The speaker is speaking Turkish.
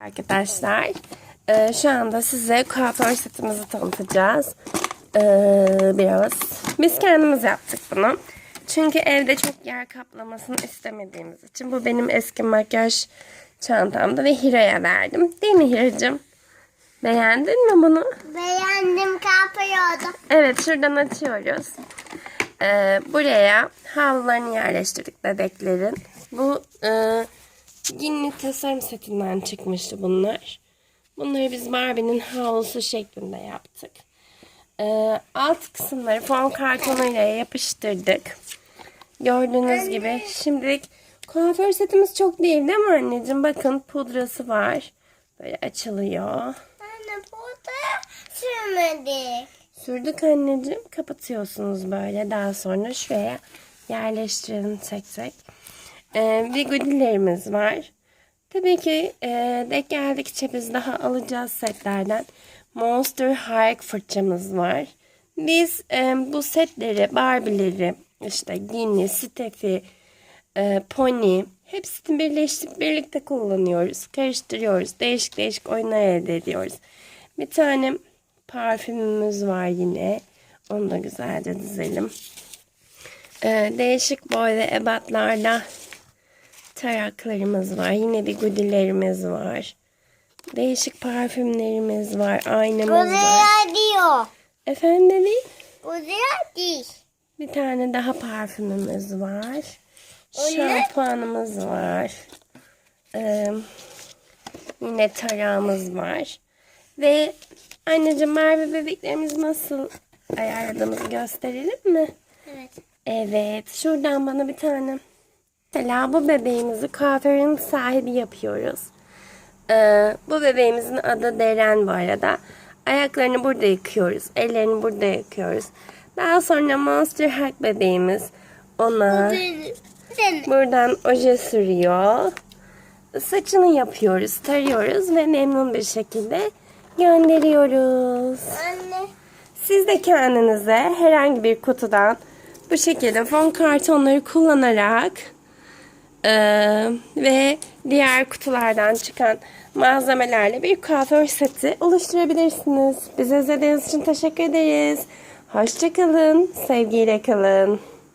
Arkadaşlar e, şu anda size kuaför setimizi tanıtacağız. E, biraz. Biz kendimiz yaptık bunu. Çünkü evde çok yer kaplamasını istemediğimiz için. Bu benim eski makyaj çantamda ve Hira'ya verdim. Değil mi Hira'cığım? Beğendin mi bunu? Beğendim kapıyordum. Evet şuradan açıyoruz. Ee, buraya havlularını yerleştirdik bebeklerin. Bu e, Ginny tasarım setinden çıkmıştı bunlar. Bunları biz Barbie'nin havlusu şeklinde yaptık. Ee, alt kısımları fon kartonuyla yapıştırdık. Gördüğünüz gibi şimdilik kuaför setimiz çok değil değil mi anneciğim? Bakın pudrası var. Böyle açılıyor. Anne burada sürmedik. Sürdük anneciğim. Kapatıyorsunuz böyle. Daha sonra şuraya yerleştirelim tek tek. Ve goodilerimiz var. Tabii ki e, denk geldikçe biz daha alacağız setlerden. Monster High fırçamız var. Biz e, bu setleri, Barbie'leri, işte Ginny, Steffi, e, Pony hepsini birleştirip birlikte kullanıyoruz. Karıştırıyoruz. Değişik değişik oyunlar elde ediyoruz. Bir tane parfümümüz var yine. Onu da güzelce dizelim. E, değişik böyle ebatlarla taraklarımız var. Yine bir goodilerimiz var. Değişik parfümlerimiz var. Aynamız var. Buraya diyor. Efendim? Buraya değil. Bir tane daha parfümümüz var. Şampuanımız var. Ee, yine tarağımız var. Ve anneciğim Merve bebeklerimiz nasıl ayarladığımızı gösterelim mi? Evet. Evet. Şuradan bana bir tane. Mesela bu bebeğimizi kuaförün sahibi yapıyoruz. Ee, bu bebeğimizin adı Deren bu arada. Ayaklarını burada yıkıyoruz. Ellerini burada yıkıyoruz. Daha sonra Monster Hug bebeğimiz ona buradan oje sürüyor. Saçını yapıyoruz, tarıyoruz ve memnun bir şekilde gönderiyoruz. Anne. Siz de kendinize herhangi bir kutudan bu şekilde fon kartonları kullanarak eee, ve diğer kutulardan çıkan malzemelerle bir kuaför seti oluşturabilirsiniz. Bize izlediğiniz için teşekkür ederiz. Hoşçakalın, sevgiyle kalın.